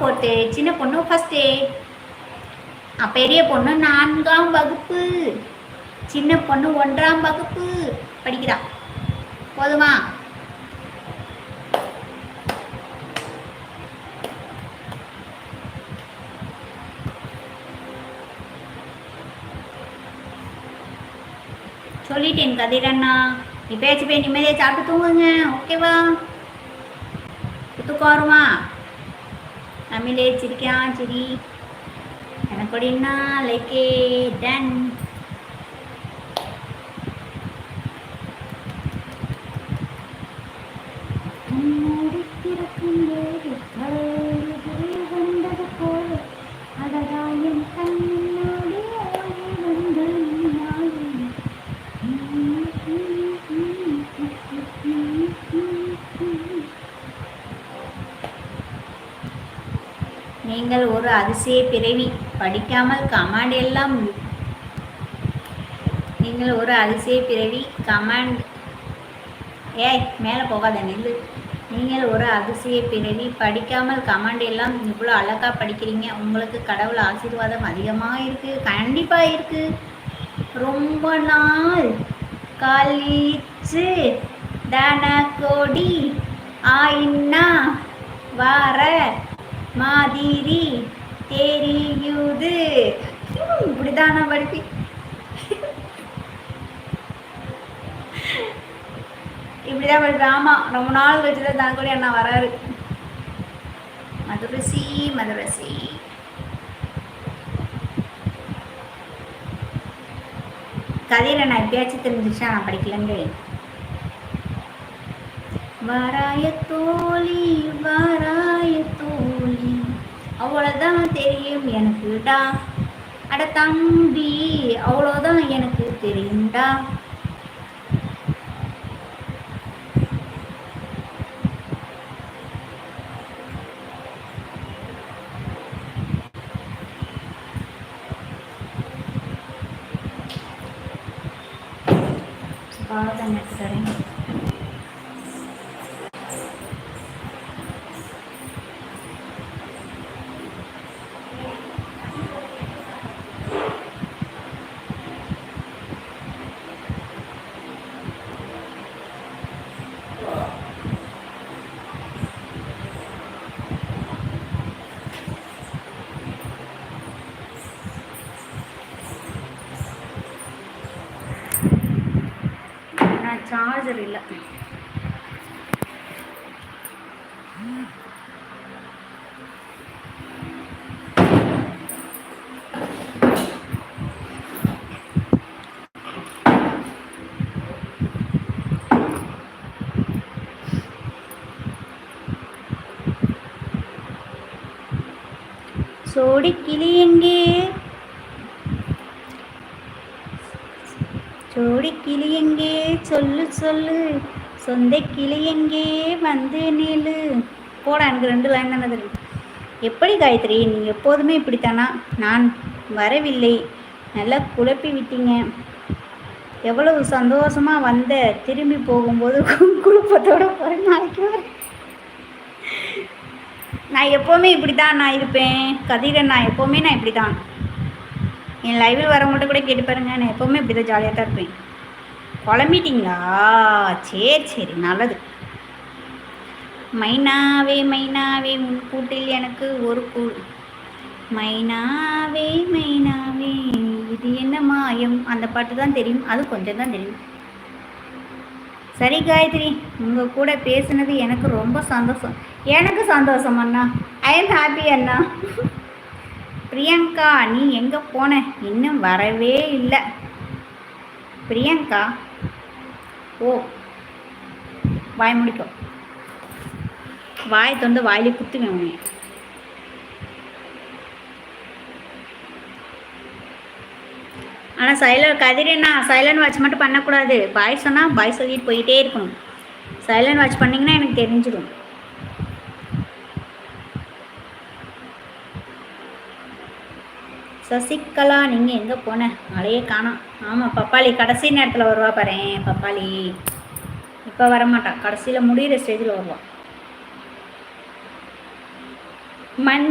போட்டு சின்ன பொண்ணு ஃபஸ்ட்டு பெரிய பொண்ணு நான்காம் வகுப்பு. சின்ன பொண்ணு ஒன்றாம் வகுப்பு. படிக்கிறா. போதுமா? சொல்லிட்டேன் கதிரண்ணா. பேச்சு போய் நிம்மதியாக சாப்பிட்டு தூங்குங்க. ஓகேவா? தூக்கம் வருமா தமிழே சிரிக்கா சிரி எனக்கு அப்படின்னா லைக்கே டன். வந்தது நீங்கள் ஒரு அதிசய பிறவி. படிக்காமல் கமாண்ட் எல்லாம் நீங்கள் ஒரு அதிசய பிறவி கமாண்ட் ஏய் மேலே போகாத நெல்லு. நீங்கள் ஒரு அதிசய பிறவி படிக்காமல் கமாண்ட் எல்லாம் இவ்வளோ அழகாக படிக்கிறீங்க. உங்களுக்கு கடவுள் ஆசீர்வாதம் அதிகமாக இருக்குது கண்டிப்பாக இருக்குது ரொம்ப நாள் கழிச்சு கோடி ஆயின்னா வார மாதிரி தெரியுது. இப்படிதான் நான் படிப்பி இப்படிதான் படிப்பேன் ஆமாம் ரொம்ப நாள் கழிச்சு தான் கூட அண்ணா வராரு. மதுரசி மதுரசி. கதையில் நான் எப்பயாச்சும் தெரிஞ்சிச்சா நான் படிக்கலங்க வராய தோழி வராய தோழி. அவ்வளோதான் தெரியும் எனக்குடா அட தம்பி அவ்வளோதான் எனக்கு தெரியும்டா பாவதான் எடுத்துறேன் சார்ஜர் இல்லை. சோடி கிளி எங்கே? ஜோடி கிளி எங்கே? சொல்லு சொல்லு. சொந்த கிளி எங்கே? வந்து நிலு போடா எனக்கு ரெண்டு லைன் தானே தெரியும். எப்படி காயத்ரி? நீ எப்போதுமே இப்படித்தானா? நான் வரவில்லை. நல்லா குழப்பி விட்டீங்க. எவ்வளவு சந்தோஷமா வந்த. திரும்பி போகும்போது குழப்பத்தோட போற நாளைக்கு வரேன். நான் எப்போவுமே இப்படி தான் நான் இருப்பேன். கதிரன் நான் எப்போவுமே நான் இப்படி தான் என் லைவில் வரவங்கள்ட்ட கூட கேட்டு பாருங்க. நான் எப்போவுமே இப்படி தான் ஜாலியாக தான் இருப்பேன். குழம்பிட்டீங்களா? சரி சரி நல்லது. மைனாவே மைனாவே உன் கூட்டில் எனக்கு ஒரு கூழ். மைனாவே மைனாவே இது என்ன மாயம்? அந்த பாட்டு தான் தெரியும். அது கொஞ்சம் தான் தெரியும். சரி காயத்ரி உங்கள் கூட பேசுனது எனக்கு ரொம்ப சந்தோஷம். எனக்கு சந்தோஷம் அண்ணா. ஐ எம் ஹாப்பி அண்ணா. பிரியங்கா நீ எங்கே போன? இன்னும் வரவே இல்லை. பிரியங்கா ஓ வாய் முடிக்கும் வாய் தொண்டு வாயிலே குத்துவேன் உன்னை. ஆனால் சைலண்ட் கதிரேண்ணா சைலண்ட் வாட்ச் மட்டும் பண்ணக்கூடாது. பாய் சொன்னால் பாய் சொல்லிட்டு போயிட்டே இருக்கணும். சைலண்ட் வாட்ச் பண்ணிங்கன்னா எனக்கு தெரிஞ்சிடும் சசிகலா நீங்கள் எங்கே போன? மழையே காணோம். ஆமாம் பப்பாளி கடைசி நேரத்தில் வருவா பாரு பப்பாளி. இப்போ வரமாட்டான் கடைசியில் முடிகிற ஸ்டேஜில் வருவா. மண்